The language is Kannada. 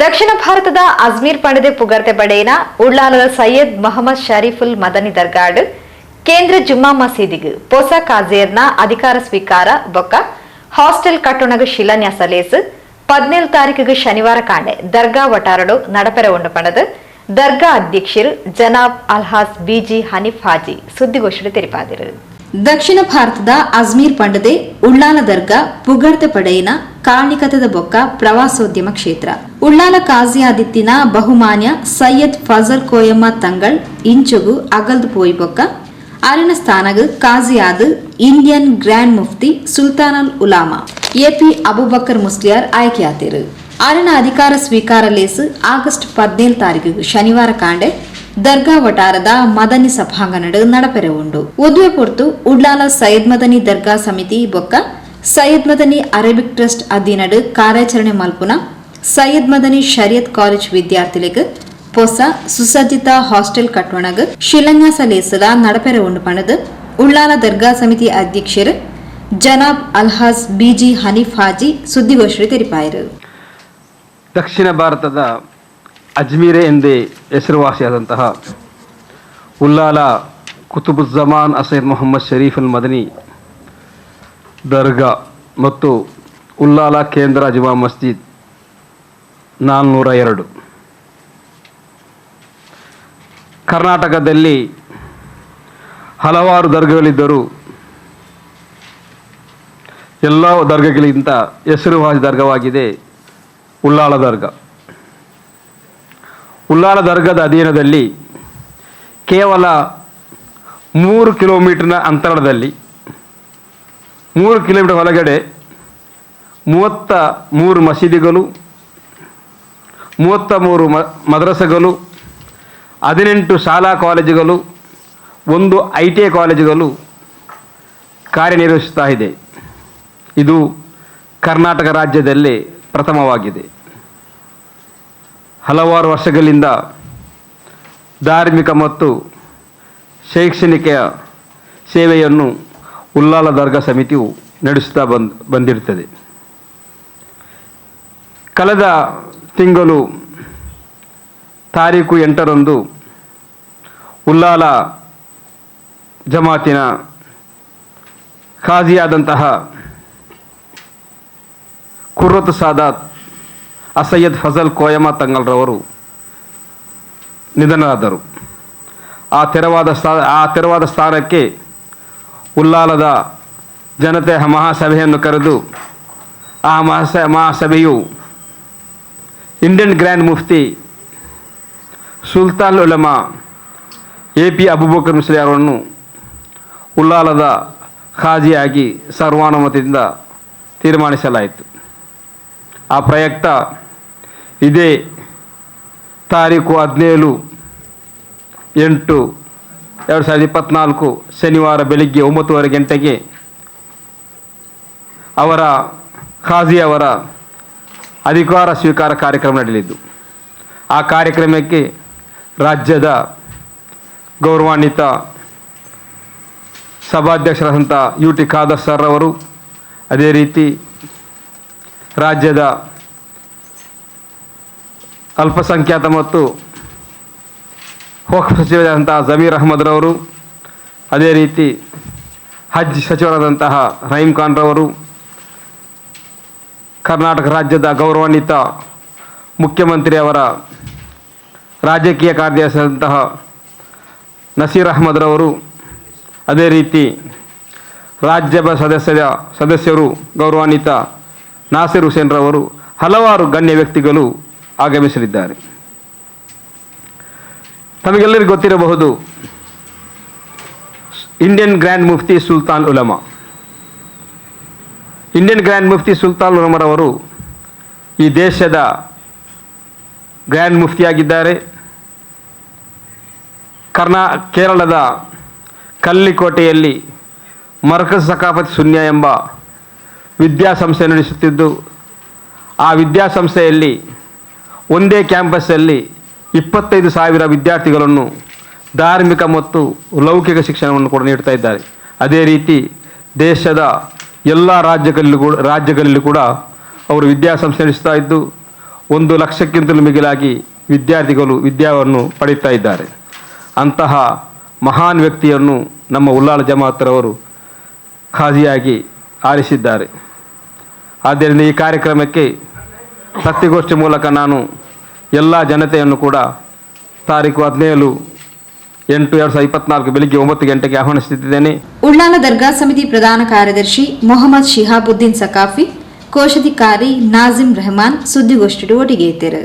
ದಕ್ಷಿಣ ಭಾರತದ ಅಜ್ಮೀರ್ ಪಂಡದೆ ಪುಗರ್ತೆ ಬಡೇನ ಉಳ್ಳಾಲದ ಸೈಯದ್ ಮೊಹಮ್ಮದ್ ಶರೀಫುಲ್ ಮದನಿ ದರ್ಗಾಡ್, ಕೇಂದ್ರ ಜುಮ್ಮಾ ಮಸೀದಿಗೆ ಪೊಸ ಕಾಜೇರ್ನ ಅಧಿಕಾರ ಸ್ವೀಕಾರ ಬೊಕ್ಕ, ಹಾಸ್ಟೆಲ್ ಕಟ್ಟೊಣಗ ಶಿಲಾನ್ಯಾಸ ಲೇಸ್, ಪದಿನೇಳು ತಾರೀಕಿಗೆ ಶನಿವಾರ ಕಾಣೆ ದರ್ಗಾ ವಟಾರಡು ನಡಪೆರ ಉಂಡು ಪಣದು. ದರ್ಗಾ ಅಧ್ಯಕ್ಷರು ಜನಾಬ್ ಅಲ್ಹಾಸ್ ಬಿಜಿ ಹನೀಫ್ ಹಾಜಿ ಸುದ್ದಿಗೋಷ್ಠಿ ತೆರಿಪಾದಿರು. ದಕ್ಷಿಣ ಭಾರತದ ಅಜ್ಮೀರ್ ಪಂಡದೆ ಉಳ್ಳಾಲ ದರ್ಗಾ ಪುಗರ್ತೆ ಪಡೆಯನ ಕಾಣಿಕತದ ಬೊಕ್ಕ ಪ್ರವಾಸೋದ್ಯಮ ಕ್ಷೇತ್ರ. ಉಳ್ಳಾಲ ಕಾಜಿಯಾದಿತ್ತಿನ ಬಹುಮಾನ್ಯ ಸೈಯದ್ ಫಜಲ್ ಕೋಯಮ್ಮ ತಂಗಳ್ ಇಂಚುಗು ಅಗಲ್ದು ಪೋಯ್ ಬೊಕ್ಕ. ಅರಿನ ಸ್ಥಾನಗ್ ಕಾಜಿಯಾದ್ Indian grand mufti Sultanul Ulama. A P Abubakar Musliyar ಆಯ್ಕೆಯಾತಿರು. ಅರಿನ ಅಧಿಕಾರ ಸ್ವೀಕಾರ ಲೇಸ್ ಆಗಸ್ಟ್ ಪದ್ನೇಳು ತಾರೀಕಿಗೆ ಶನಿವಾರ ಕಾಂಡೆ ದರ್ಗಾ ವಟಾರದ ಮದನಿ ಸಭಾಂಗಣಡ್ ನಡಪೆರೆ ಉಂಡು ಉದ್ವೆ ಪೊರ್ತು ಉಡ್ಲಾಲ ಸೈಯದ್ ಮದನಿ ದರ್ಗಾ ಸಮಿತಿ ಬೊಕ್ಕ. ಸೈಯದ್ ಮದನಿ ಅರೇಬಿಕ್ ಟ್ರಸ್ಟ್ ಅಧೀನಡ್ ಕಾರ್ಯಾಚರಣೆ ಮಲ್ಪುನ ಸೈಯದ್ ಮದನಿ ಶರಿಯತ್ ಕಾಲೇಜ್ ವಿದ್ಯಾರ್ಥಿಗಳಿಗೆ ಹೊಸ ಸುಸಜ್ಜಿತ ಹಾಸ್ಟೆಲ್ ಕಟ್ಟಣಗ ಶಿಲಾನ್ಯಾಸ ಲೇಸದ ನಡಪೆರೆ ಉಂಡು ಪಣದ್ ಉಳ್ಳಾಲ ದರ್ಗಾ ಸಮಿತಿ ಅಧ್ಯಕ್ಷರು ಜನಾಬ್ ಅಲ್ಹಾಜ್ ಬಿಜಿ ಹನೀಫ್ ಹಾಜಿ ಸುದ್ದಿಗೋಷ್ಠಿ ತೆರಿಪಾಯರು ದಕ್ಷಿಣ ಭಾರತದ ಅಜ್ಮೀರೆ ಎಂದೇ ಹೆಸರುವಾಸಿಯಾದಂತಹ ಉಲ್ಲಾಲ ಕುತುಬುಜ್ಜಮಾನ್ ಅಸೈದ್ ಮೊಹಮ್ಮದ್ ಶರೀಫ್ ಅಲ್ ಮದನಿ ದರ್ಗಾ ಮತ್ತು ಉಲ್ಲಾಲ ಕೇಂದ್ರ ಜುಮಾ ಮಸ್ಜಿದ್ ನಾಲ್ನೂರ ಎರಡು ಕರ್ನಾಟಕದಲ್ಲಿ ಹಲವಾರು ದರ್ಗಗಳಿದ್ದರೂ ಎಲ್ಲ ದರ್ಗಗಳಿಗಿಂತ ಹೆಸರುವಾಸಿ ದರ್ಗವಾಗಿದೆ ಉಲ್ಲಾಳ ದರ್ಗ. ಉಳ್ಳಾಳ ದರ್ಗದ ಅಧೀನದಲ್ಲಿ ಕೇವಲ ಮೂರು ಕಿಲೋಮೀಟರ್ನ ಅಂತರದಲ್ಲಿ, ಮೂರು ಕಿಲೋಮೀಟರ್ ಒಳಗಡೆ ಮೂವತ್ತ ಮೂರು ಮಸೀದಿಗಳು, ಮೂವತ್ತ ಮೂರು ಮ, ಮದ್ರಸೆಗಳು, ಹದಿನೆಂಟು ಶಾಲಾ ಕಾಲೇಜುಗಳು, ಒಂದು ಐ ಟಿ ಐ ಕಾಲೇಜುಗಳು ಕಾರ್ಯನಿರ್ವಹಿಸ್ತಾ ಇದೆ. ಇದು ಕರ್ನಾಟಕ ರಾಜ್ಯದಲ್ಲಿ ಪ್ರಥಮವಾಗಿದೆ. ಹಲವಾರು ವರ್ಷಗಳಿಂದ ಧಾರ್ಮಿಕ ಮತ್ತು ಶೈಕ್ಷಣಿಕ ಸೇವೆಯನ್ನು ಉಲ್ಲಾಲ ದರ್ಗಾ ಸಮಿತಿಯು ನಡೆಸುತ್ತಾ ಬಂದ್, ಬಂದಿರುತ್ತದೆ. ಕಳೆದ ತಿಂಗಳು ತಾರೀಕು ಎಂಟರಂದು ಉಲ್ಲಾಲ ಜಮಾತಿನ ಖಾಜಿಯಾದಂತಹ ಕುರ್ರತ್ ಸಾದಾತ್ ಅಸಯ್ಯದ್ ಫಜಲ್ ಕೋಯಮ ತಂಗಲ್ರವರು ನಿಧನರಾದರು. ಆ ತೆರವಾದ ಸ್ಥಾ ಆ ತೆರವಾದ ಸ್ಥಾನಕ್ಕೆ ಉಲ್ಲಾಲದ ಜನತೆ ಮಹಾಸಭೆಯನ್ನು ಕರೆದು, ಆ ಮಹಾಸ, ಮಹಾಸಭೆಯು Indian grand Mufti Sultan Ulama A P Abubakar ಅವರನ್ನು ಉಲ್ಲಾಲದ ಖಾಜಿಯಾಗಿ ಸರ್ವಾನುಮತದಿಂದ ತೀರ್ಮಾನಿಸಲಾಯಿತು. ಆ ಪ್ರಯುಕ್ತ ಇದೇ ತಾರೀಕು ಹದಿನೇಳು ಎಂಟು ಎರಡು ಸಾವಿರದ ಇಪ್ಪತ್ತ್ನಾಲ್ಕು ಶನಿವಾರ ಬೆಳಿಗ್ಗೆ ಒಂಬತ್ತುವರೆ ಗಂಟೆಗೆ ಅವರ ಖಾಜಿ ಅವರ ಅಧಿಕಾರ ಸ್ವೀಕಾರ ಕಾರ್ಯಕ್ರಮ ನಡೆಯಲಿದ್ದು, ಆ ಕಾರ್ಯಕ್ರಮಕ್ಕೆ ರಾಜ್ಯದ ಗೌರವಾನ್ವಿತ ಸಭಾಧ್ಯಕ್ಷರಾದಂಥ ಯು ಟಿ ಖಾದರ್ ಸರ್ ಅವರು, ಅದೇ ರೀತಿ ರಾಜ್ಯದ ಅಲ್ಪಸಂಖ್ಯಾತ ಮತ್ತು ವಕ್ಫ್ ಸಚಿವರಾದಂತಹ ಜಮೀರ್ ಅಹಮದ್ರವರು, ಅದೇ ರೀತಿ ಹಜ್ ಸಚಿವರಾದಂತಹ ರಹೀಮ್ ಖಾನ್ರವರು, ಕರ್ನಾಟಕ ರಾಜ್ಯದ ಗೌರವಾನ್ವಿತ ಮುಖ್ಯಮಂತ್ರಿಯವರ ರಾಜಕೀಯ ಕಾರ್ಯದರ್ಶಿಯಾದಂತಹ ನಸೀರ್ ಅಹಮದ್ರವರು, ಅದೇ ರೀತಿ ರಾಜ್ಯಸಭಾ ಸದಸ್ಯರ ಸದಸ್ಯರು ಗೌರವಾನ್ವಿತ ನಾಸಿರ್ ಹುಸೇನ್ರವರು, ಹಲವಾರು ಗಣ್ಯ ವ್ಯಕ್ತಿಗಳು ಆಗಮಿಸಲಿದ್ದಾರೆ. ತಮಗೆಲ್ಲರಿಗೂ ಗೊತ್ತಿರಬಹುದು Indian grand Mufti Sultan Ulama Indian grand Mufti Sultan ಉಲಮರವರು ಈ ದೇಶದ ಗ್ರ್ಯಾಂಡ್ ಮುಫ್ತಿಯಾಗಿದ್ದಾರೆ ಕರ್ನಾ, ಕೇರಳದ ಕಲ್ಲಿಕೋಟೆಯಲ್ಲಿ ಮರ್ಕಜ್ ಸಕಾಫತ್ ಶೂನ್ಯ ಎಂಬ ವಿದ್ಯಾಸಂಸ್ಥೆ ನಡೆಸುತ್ತಿದ್ದು, ಆ ವಿದ್ಯಾಸಂಸ್ಥೆಯಲ್ಲಿ ಒಂದೇ ಕ್ಯಾಂಪಸ್ಸಲ್ಲಿ ಇಪ್ಪತ್ತೈದು ಸಾವಿರ ವಿದ್ಯಾರ್ಥಿಗಳನ್ನು ಧಾರ್ಮಿಕ ಮತ್ತು ಲೌಕಿಕ ಶಿಕ್ಷಣವನ್ನು ಕೂಡ ನೀಡ್ತಾ ಇದ್ದಾರೆ. ಅದೇ ರೀತಿ ದೇಶದ ಎಲ್ಲ ರಾಜ್ಯಗಳಲ್ಲಿ ಕೂಡ ರಾಜ್ಯಗಳಲ್ಲಿ ಕೂಡ ಅವರು ವಿದ್ಯಾಸಂಸ್ಥೆ ನಡೆಸ್ತಾ ಇದ್ದು, ಒಂದು ಲಕ್ಷಕ್ಕಿಂತಲೂ ಮಿಗಿಲಾಗಿ ವಿದ್ಯಾರ್ಥಿಗಳು ವಿದ್ಯಾವನ್ನು ಪಡೀತಾ ಇದ್ದಾರೆ. ಅಂತಹ ಮಹಾನ್ ವ್ಯಕ್ತಿಯನ್ನು ನಮ್ಮ ಉಲ್ಲಾಳ ಜಮಾತ್ರವರು ಖಾಸಿಯಾಗಿ ಆರಿಸಿದ್ದಾರೆ. ಆದ್ದರಿಂದ ಈ ಕಾರ್ಯಕ್ರಮಕ್ಕೆ ಸತ್ಯಗೋಷ್ಠಿ ಮೂಲಕ ನಾನು ಎಲ್ಲ ಜನತೆಯನ್ನು ಕೂಡ ತಾರೀಕು ಹದಿನೇಳು, ಎಂಟು, ಎರಡು ಸಾವಿರದ ಇಪ್ಪತ್ನಾಲ್ಕು ಬೆಳಿಗ್ಗೆ ಒಂಬತ್ತು ಗಂಟೆಗೆ ಆಹ್ವಾನಿಸುತ್ತಿದ್ದೇನೆ. ಉಳ್ಳಾಲ ದರ್ಗಾ ಸಮಿತಿ ಪ್ರಧಾನ ಕಾರ್ಯದರ್ಶಿ ಮೊಹಮ್ಮದ್ ಶಿಹಾಬುದ್ದೀನ್ ಸಕಾಫಿ ಕೋಶಾಧಿಕಾರಿ ನಾಜಿಮ್ ರೆಹಮಾನ್ ಸುದ್ದಿಗೋಷ್ಠಿಯು ಒಟ್ಟಿಗೆ ಇದ್ದರು.